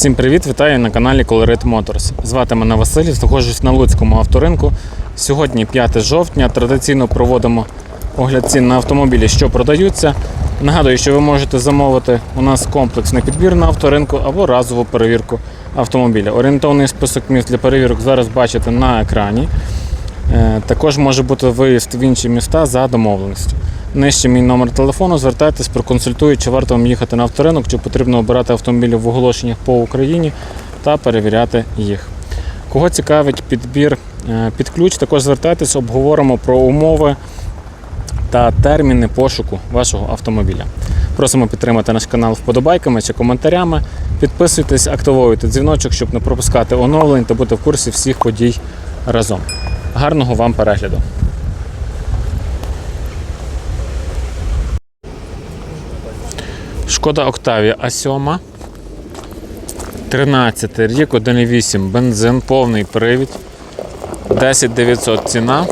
Всім привіт, вітаю на каналі Colorit Motors. Звати мене Василь, знаходжусь на Луцькому авторинку. Сьогодні 5 жовтня. Традиційно проводимо огляд цін на автомобілі, що продаються. Нагадую, що ви можете замовити у нас комплексний підбір на авторинку або разову перевірку автомобіля. Орієнтовний список міст для перевірок зараз бачите на екрані. Е, Також може бути виїзд в інші міста за домовленістю. Нижче мій номер телефону, звертайтесь, проконсультую, чи варто вам їхати на авторинок, чи потрібно обирати автомобілі в оголошеннях по Україні та перевіряти їх. Кого цікавить підбір е, під ключ, також звертайтесь, обговоримо про умови та терміни пошуку вашого автомобіля. Просимо підтримати наш канал вподобайками чи коментарями. Підписуйтесь, активуйте дзвіночок, щоб не пропускати оновлень та бути в курсі всіх подій разом. Гарного вам перегляду! Шкода Октавія А7. 13 рік, 1,8 бензин, повний привід. 10 900 ціна.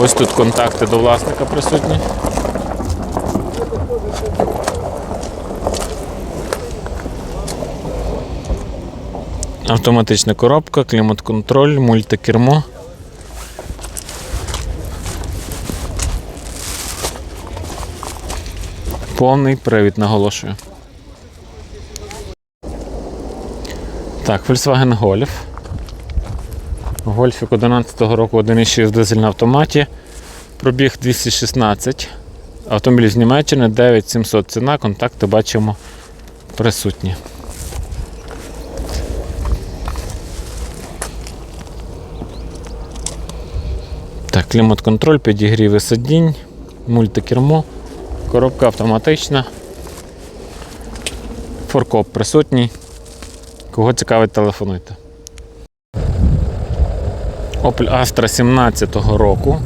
Ось тут контакти до власника присутні. Автоматична коробка, клімат-контроль, мультикермо. Повний привід, наголошую. Так, Volkswagen Golf. Гольфік 11-го року 1,6 дизель на автоматі. Пробіг 216. Автомобіль з Німеччини 9700 ціна. Контакти бачимо присутні. Так, клімат-контроль, підігріви сидінь, мультикермо, коробка автоматична. Форкоп присутній. Кого цікавить, телефонуйте. Opel Astra 17 го року.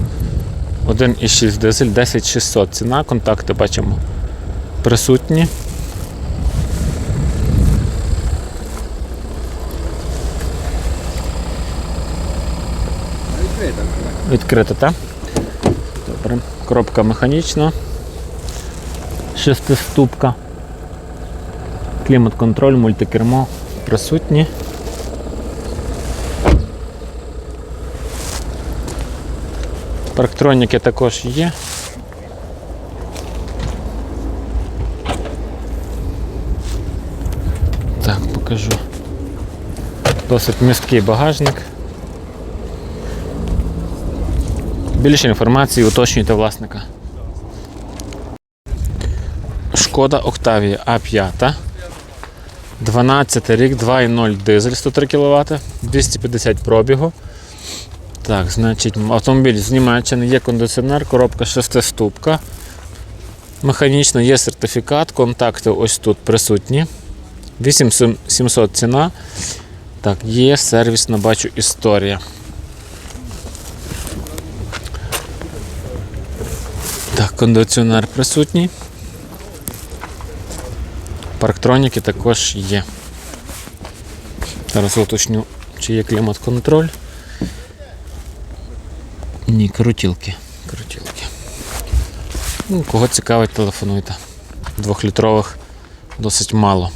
1,6 дизель, 10600 ціна. Контакти бачимо присутні. Відкрито, так? Добре. Коробка механічна. Шестиступка. Клімат-контроль, мультикермо присутні. Парктроніки також є. Так, покажу. Досить міський багажник. Більше інформації уточнюйте власника. Шкода Октавія А5. 12 рік, 2,0 дизель 103 кВт, 250 пробігу. Так, значить, автомобіль з Німеччини, є кондиціонер, коробка шестиступка. Механічно є сертифікат, контакти ось тут присутні. 8700 ціна. Так, є сервісна, бачу, історія. Так, кондиціонер присутній. Парктроніки також є. Зараз уточню, чи є клімат-контроль. Ні, крутілки. Крутілки. Ну, кого цікавить, телефонуйте. Двохлітрових досить мало.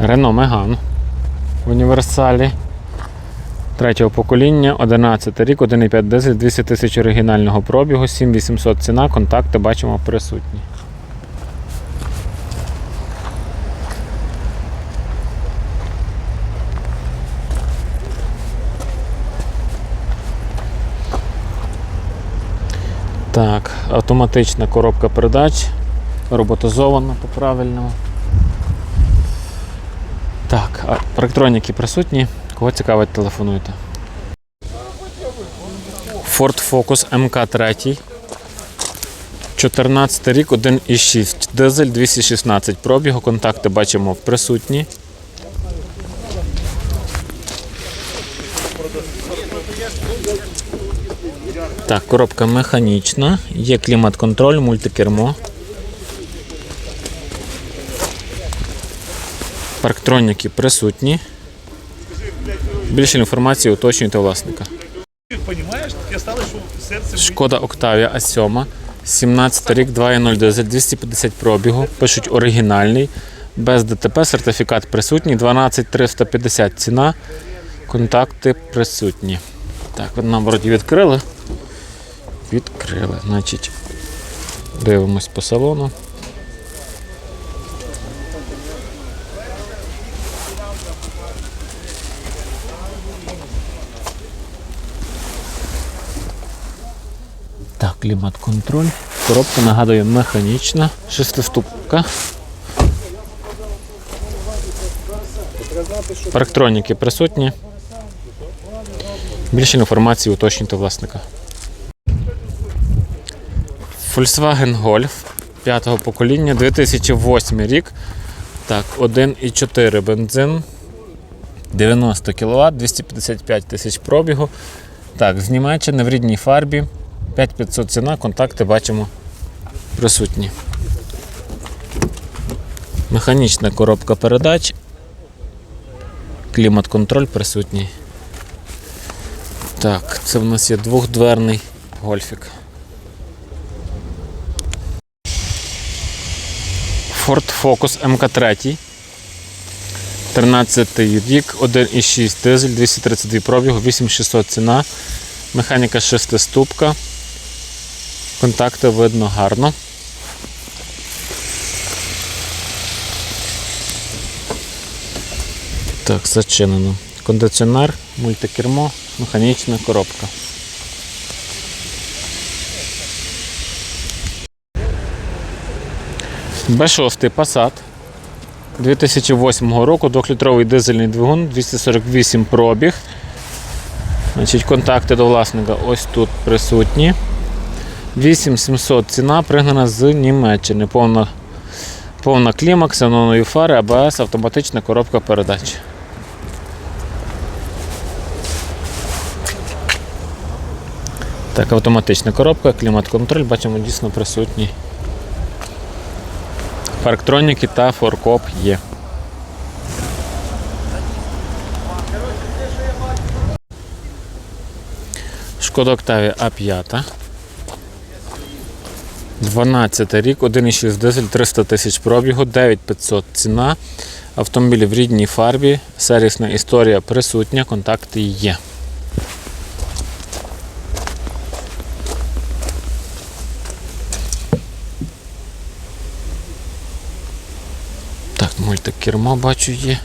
Рено Меган в універсалі. Третього покоління, 11 рік, 1,5 дизель, 200 тисяч оригінального пробігу, 7800 ціна, контакти бачимо присутні. Так, автоматична коробка передач, роботизована по-правильному. Так, електроніки присутні. Кого цікавить, телефонуйте. Ford Focus MK3. 14 рік, 1,6. Дизель 216 пробігу. Контакти бачимо присутні. Так, коробка механічна, є клімат-контроль, мультикермо. Парктроніки присутні. Більше інформації уточнюйте власника. Шкода Октавія А7. 17 рік, 2.0 дизель, 250 пробігу. Пишуть оригінальний. Без ДТП, сертифікат присутній, 12350 ціна. Контакти присутні. Так, нам вроді відкрили. Відкрили. Значить, дивимось по салону. Так, клімат-контроль. Коробка, нагадую, механічна, шестиступка. Парктроніки присутні. Більше інформації уточнюйте власника. Volkswagen Golf 5-го покоління, 2008 рік. Так, 1,4 бензин. 90 кВт, 255 тисяч пробігу. Так, з Німеччини в рідній фарбі. 5500 ціна, контакти бачимо присутні. Механічна коробка передач. Клімат-контроль присутній. Так, це в нас є двохдверний гольфік. Ford Focus МК3. 13 рік, 1,6 дизель, 232 пробігу, 8600 ціна. Механіка шестиступка. Контакти видно гарно. Так, зачинено. Кондиціонер, мультикермо, механічна коробка. Б6 Passat 2008 року, 2-літровий дизельний двигун, 248 пробіг. Значить, контакти до власника ось тут присутні. 8700 ціна пригнана з Німеччини. Повна, повна клімак, ксенонові фари, АБС, автоматична коробка передач. Так, автоматична коробка, клімат-контроль, бачимо, дійсно присутній. Парктроніки та форкоп є. Шкода Октавія А5. 12 рік, 1,6 дизель, 300 тисяч пробігу, 9500 ціна. Автомобіль в рідній фарбі, сервісна історія присутня, контакти є. Так, мультикермо бачу є.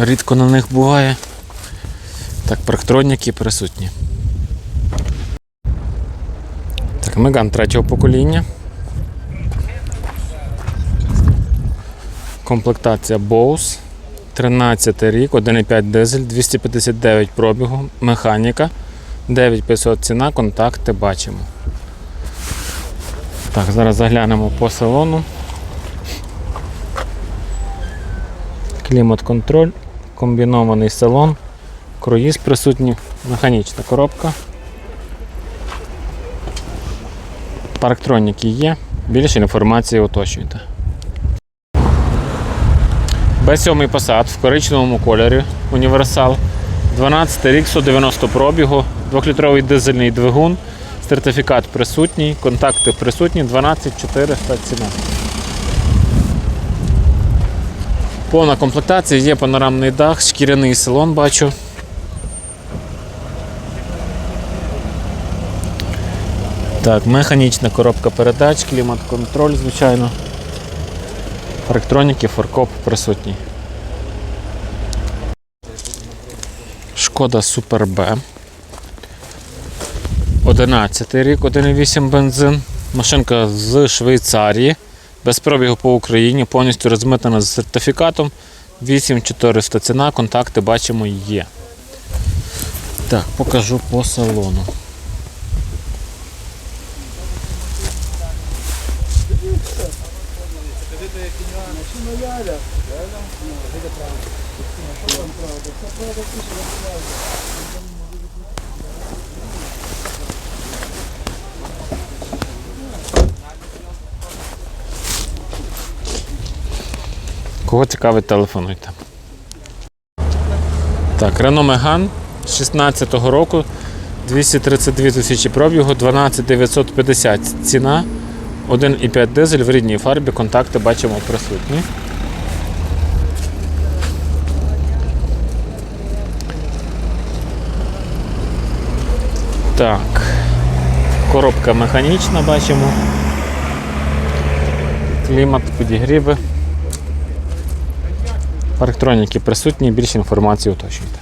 Рідко на них буває. Так, парктроніки присутні. Так, Меган третього покоління. Комплектація Bose. 13 рік, 1,5 дизель, 259 пробігу, механіка, 9500 ціна, контакти бачимо. Так, зараз заглянемо по салону. Клімат-контроль, комбінований салон, круїз присутній, механічна коробка. Парктроніки є. Більше інформації уточнюйте. Б7 Passat в коричневому кольорі універсал. 12 рік, 190 пробігу, 2-літровий дизельний двигун, сертифікат присутній, контакти присутні, 12400 ціна. Повна комплектація, є панорамний дах, шкіряний салон бачу. Так, механічна коробка передач, клімат-контроль, звичайно. Електроніки, форкоп присутній. Шкода Супер Б. 11 рік, 1,8 бензин. Машинка з Швейцарії. Без пробігу по Україні, повністю розмитана з сертифікатом. 8400 ціна, контакти бачимо є. Так, покажу по салону. Кого цікавить, телефонуйте. Так, Renault Megane 16-го року, 232 тисячі пробігу, 12950 ціна. 1,5 дизель в рідній фарбі. Контакти бачимо присутні. Так. Коробка механічна бачимо. Клімат, підігріви. Парктроніки присутні, більше інформації уточнюйте.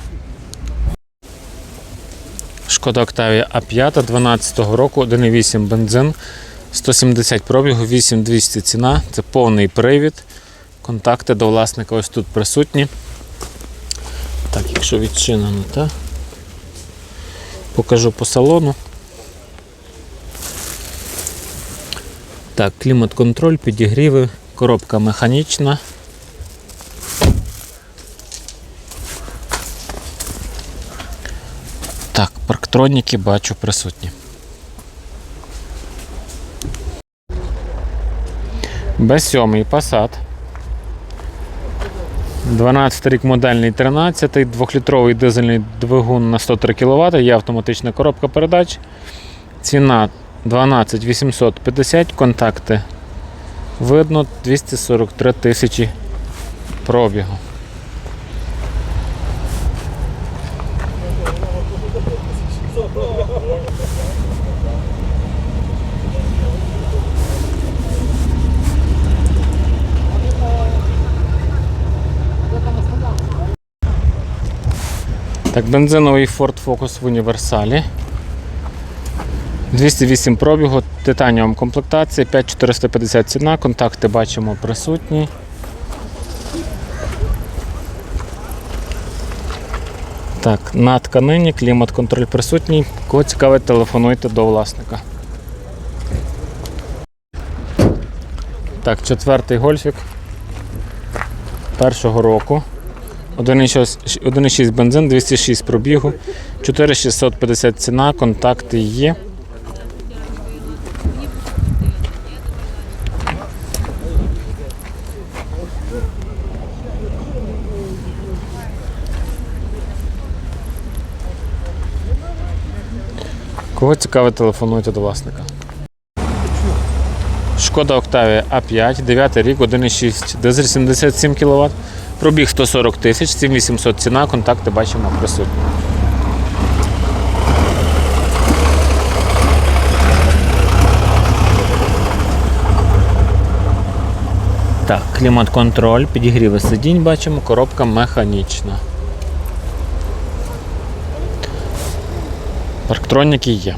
Шкода Octavia А5 12 року, 1,8 бензин, 170 пробігу, 8200 ціна. Це повний привід. Контакти до власника ось тут присутні. Так, якщо відчинено, так. Покажу по салону. Так, клімат-контроль, підігріви, коробка механічна. Так, парктроніки бачу присутні. Б7 Passat. 12 рік модельний 13, 2-літровий дизельний двигун на 103 кВт, є автоматична коробка передач. Ціна 12 850, контакти видно 243 тисячі пробігу. Так, бензиновий Ford Focus в універсалі. 208 пробігу, титаніум комплектація, 5450 ціна, контакти бачимо присутні. Так, на тканині, клімат-контроль присутній. Кого цікавить, телефонуйте до власника. Так, четвертий гольфік першого року. 1,6 1,6 бензин, 206 пробігу, 4650 ціна, контакти є. Кого цікавить, телефонуйте до власника. Шкода Octavia А5, 9 рік, 1,6, дизель 77 кВт, пробіг 140 тисяч, 7800 ціна, контакти бачимо присутні. Так, клімат-контроль, підігріви сидінь бачимо, коробка механічна. Парктроніки є.